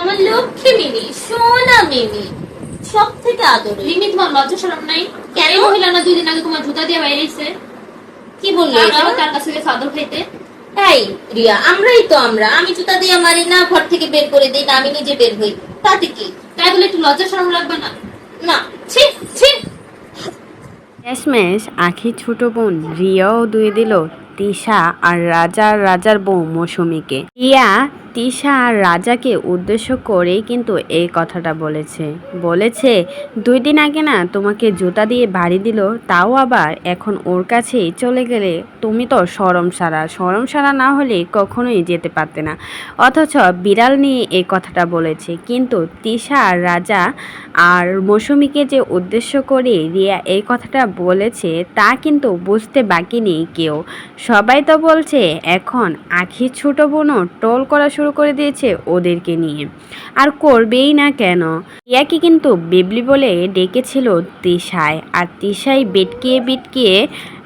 আমার লক্ষ্মী মিনি সোনা মিনি সব থেকে আদরে রিমি তোমার লজ্জা শরম নাই? কেন? মহিলা না দুই দিন আগে তোমার জুতা দিয়ে বাইরে এসে কি বলল তার তার কাছে গিয়ে চাদর খাইতে। তাই রিয়া আমরাই তো আমরা। আমি জুতা দিয়ে মারি না ঘর থেকে বের করে দিই না আমি নিজে বের হই। তাতে কি? তাই বলে একটু লজ্জা শরম লাগবে না? না ছি ছি। শেষমেশ আখি ছোট বোন রিয়াও দুয়ে দিল। তিশা আর রাজার রাজার বউ মৌসুমীকে। রিয়া তিশা আর রাজাকে উদ্দেশ্য করেই কিন্তু এই কথাটা বলেছে। বলেছে, দুই দিন আগে না তোমাকে জুতা দিয়ে বাড়ি দিল, তাও আবার এখন ওর কাছেই চলে গেলে তুমি তো সরম সারা সরম সারা না হলে কখনোই যেতে পারতে না। অথচ বিড়াল নিয়ে এই কথাটা বলেছে। কিন্তু তিশা আর রাজা আর মৌসুমীকে যে উদ্দেশ্য করে রিয়া এই কথাটা বলেছে, তা কিন্তু বুঝতে বাকি নেই কেউ। সবাই তো বলছে, এখন আখি ছোট বোনও টোল করা শুরু করে দিয়েছে ওদেরকে নিয়ে। আর করবেই না কেন? ইয়াকে কিন্তু বেবলি বলে ডেকেছিল তিশায়, আর তিশাই বেটকিয়ে বিটকিয়ে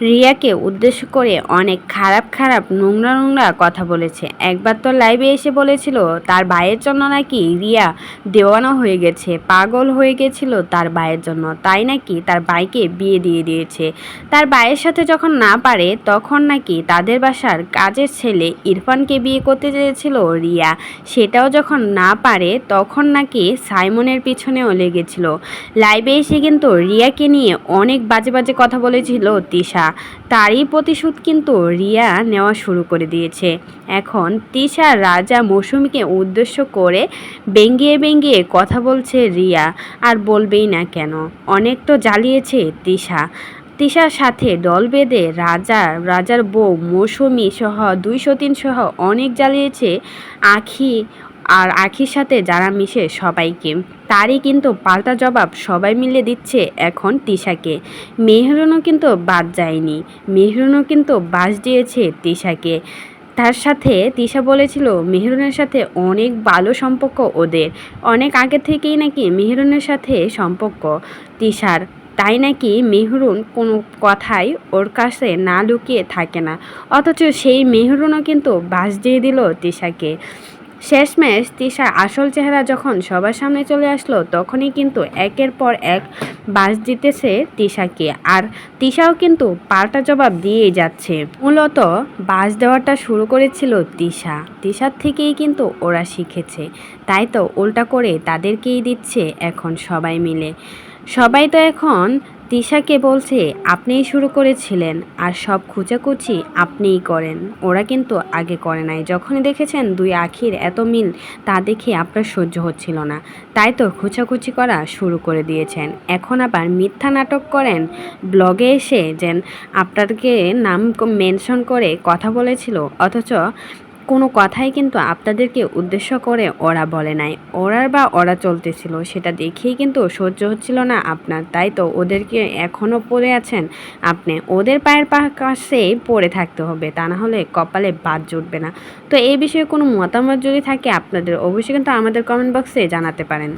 রিয়াকে উদ্দেশ্য করে অনেক খারাপ খারাপ নোংরা নোংরা কথা বলেছে। একবার তো লাইভে এসে বলেছিল, তার ভাইয়ের জন্য নাকি রিয়া দেওয়ানা হয়ে গেছে, পাগল হয়ে গেছিল তার ভাইয়ের জন্য। তাই নাকি তার ভাইকে বিয়ে দিয়ে দিয়েছে। তার ভাইয়ের সাথে যখন না পারে, তখন নাকি তাদের বাসার কাজের ছেলে ইরফানকে বিয়ে করতে চেয়েছিল রিয়া। সেটাও যখন না পারে, তখন নাকি সাইমনের পিছনেও লেগেছিল। লাইভে এসে কিন্তু রিয়াকে নিয়ে অনেক বাজে বাজে কথা বলেছিল তিশা। তারই প্রতিশোধ কিন্তু রিয়া নেওয়া শুরু করে দিয়েছে। এখন তিশা রাজা মৌসুমীকে উদ্দেশ্য করে বেঙ্গিয়ে বেঙ্গিয়ে কথা বলছে রিয়া, আর বলবেই না কেন। অনেক তো জ্বালিয়েছে তিশা। তিশার সাথে দল বেঁধে রাজা, রাজার বউ মৌসুমী সহ দুইশো তিন সহ অনেক জ্বালিয়েছে আখি, আর আখির সাথে যারা মিশে সবাইকে। তারই কিন্তু পাল্টা জবাব সবাই মিলে দিচ্ছে এখন তিশাকে। মেহরুনও কিন্তু বাদ যায়নি। মেহরুনও কিন্তু বাস দিয়েছে তিশাকে। তার সাথে তিশা বলেছিল, মেহরুনের সাথে অনেক ভালো সম্পর্ক ওদের। অনেক আগে থেকেই নাকি মেহরুনের সাথে সম্পর্ক তিশার। তাই নাকি মেহরুন কোনো কথাই ওর কাছে না লুকিয়ে থাকে না। অথচ সেই মেহরুনও কিন্তু বাস দিয়ে দিল তিশাকে। শেষমেশ তিশার আসল চেহারা যখন সবার সামনে চলে আসলো, তখনই কিন্তু একের পর এক বাস দিতেছে তিশাকে। আর তিশাও কিন্তু পাল্টা জবাব দিয়েই যাচ্ছে। মূলত বাস দেওয়াটা শুরু করেছিল তিশা। তিশার থেকেই কিন্তু ওরা শিখেছে। তাই তো উল্টা করে তাদেরকেই দিচ্ছে এখন সবাই মিলে। সবাই তো এখন তিশাকে বলছে, আপনিই শুরু করেছিলেন আর সব খুচাকুচি আপনিই করেন। ওরা কিন্তু আগে করে নাই। যখনই দেখেছেন দুই আখির এত মিল, তা দেখে আপনার সহ্য হচ্ছিল না। তাই তো খুচাকুচি করা শুরু করে দিয়েছেন। এখন আবার মিথ্যা নাটক করেন। ব্লগে এসে যেন আপনাদেরকে নাম মেনশন করে কথা বলেছিল, অথচ কোনো কথাই কিন্তু আপনাদেরকে উদ্দেশ্য করে ওরা বলে নাই। ওরার বা ওরা চলতেছিল, সেটা দেখেই কিন্তু সহ্য হচ্ছিল না আপনার। তাই তো ওদেরকে এখনও পড়ে আছেন আপনি। ওদের পায়ের পা কাছেই পড়ে থাকতে হবে, তা না হলে কপালে বাদ জুটবে না। তো এই বিষয়ে কোনো মতামত যদি থাকে আপনাদের, অবশ্যই কিন্তু আমাদের কমেন্ট বক্সে জানাতে পারেন।